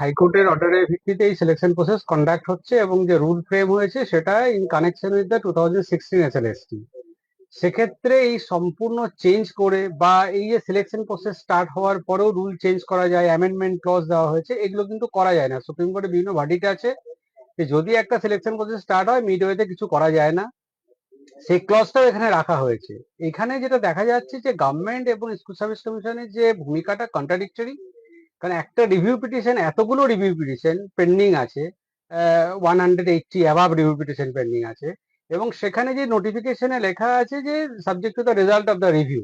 হাইকোর্টের অর্ডারের ভিত্তিতে এই সিলেকশন প্রসেস কন্ডাক্ট হচ্ছে এবং যে রুল ফ্রেম হয়েছে সেটা in connection with the two thousand sixteen সেক্ষেত্রে এই সম্পূর্ণ চেঞ্জ করে বা এই যে সিলেকশন প্রসেস স্টার্ট হওয়ার পরেও রুল চেঞ্জ করা যায় অ্যামেন্ডমেন্ট ক্লজ দেওয়া হয়েছে, এগুলো কিন্তু করা যায় না। সুপ্রিম কোর্টে বিভিন্ন ভার্ডিট আছে যে যদি একটা সিলেকশন প্রসেস স্টার্ট হয় মিডওয়েতে কিছু করা যায় না। সেই ক্লজটাও এখানে রাখা হয়েছে। এখানে যেটা দেখা যাচ্ছে যে গভর্নমেন্ট এবং স্কুল সার্ভিস কমিশনের যে ভূমিকাটা কন্ট্রাডিক্টরি কারণ একটা রিভিউ পিটিশন এতগুলো রিভিউ পিটিশন পেন্ডিং আছে one hundred eighty above review petition pending আছে, এবং সেখানে যে নোটিফিকেশনে লেখা আছে যে subject to the result of the review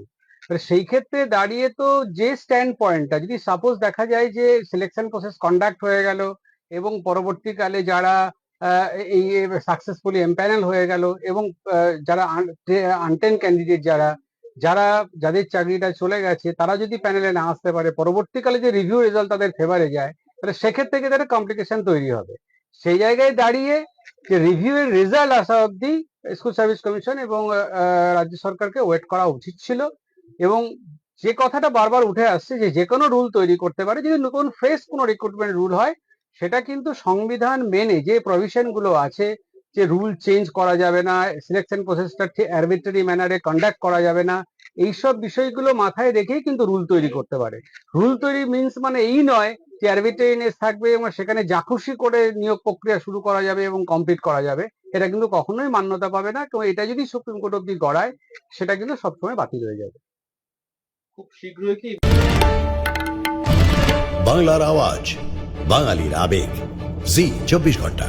সেই ক্ষেত্রে দাঁড়িয়ে তো যে স্ট্যান্ড পয়েন্টটা যদি সাপোজ দেখা যায় যে সিলেকশন প্রসেস কন্ডাক্ট হয়ে গেল, এবং পরবর্তীকালে যারা এই সাকসেসফুলি এমপ্যানেল হয়ে গেল, এবং যারা আনটেন ক্যান্ডিডেট যারা যারা, যাদের চাকরিটা চলে গেছে, তারা যদি প্যানেলে না আসতে পারে, পরবর্তীকালে যে রিভিউ রেজাল্ট তাদের ফেভারে যায়, তাহলে সেক্ষেত্রে কিন্তু একটা কমপ্লিকেশন তৈরি হবে। সেই জায়গায় দাঁড়িয়ে যে রিভিউ এর রেজাল্ট আসা অবধি স্কুল সার্ভিস কমিশন এবং রাজ্য সরকারকে ওয়েট করা উচিত ছিল এবং যে কথাটা বারবার উঠে আসছে যে যে কোনো রুল তৈরি করতে পারে, যদি নতুন ফ্রেশ কোনো রিক্রুটমেন্ট রুল হয়, সেটা কিন্তু সংবিধান মেনে যে প্রভিশনগুলো আছে যে রুল চেঞ্জ করা যাবে না সিলেকশন প্রসেসটা ঠিক অ্যারবিট্রারি ম্যানারে কন্ডাক্ট করা যাবে না এইসব বিষয়গুলো মাথায় রেখেই কিন্তু রুল তৈরি করতে পারে। রুল তৈরি মিন্স মানে এই নয় যে অ্যারবিট্রারিনেস থাকবে এবং সেখানে জাকুশি করে নিয়োগ প্রক্রিয়া শুরু করা যাবে এবং কমপ্লিট করা যাবে এটা কিন্তু কখনোই মান্যতা পাবে না। তো এটা যদি সুপ্রিম কোর্ট অব্দি গড়ায় সেটা কিন্তু সবসময় বাতিল হয়ে যাবে। খুব শীঘ্রই কি? বাংলার আওয়াজ বাঙালির আবেগ। জি চব্বিশ ঘণ্টা।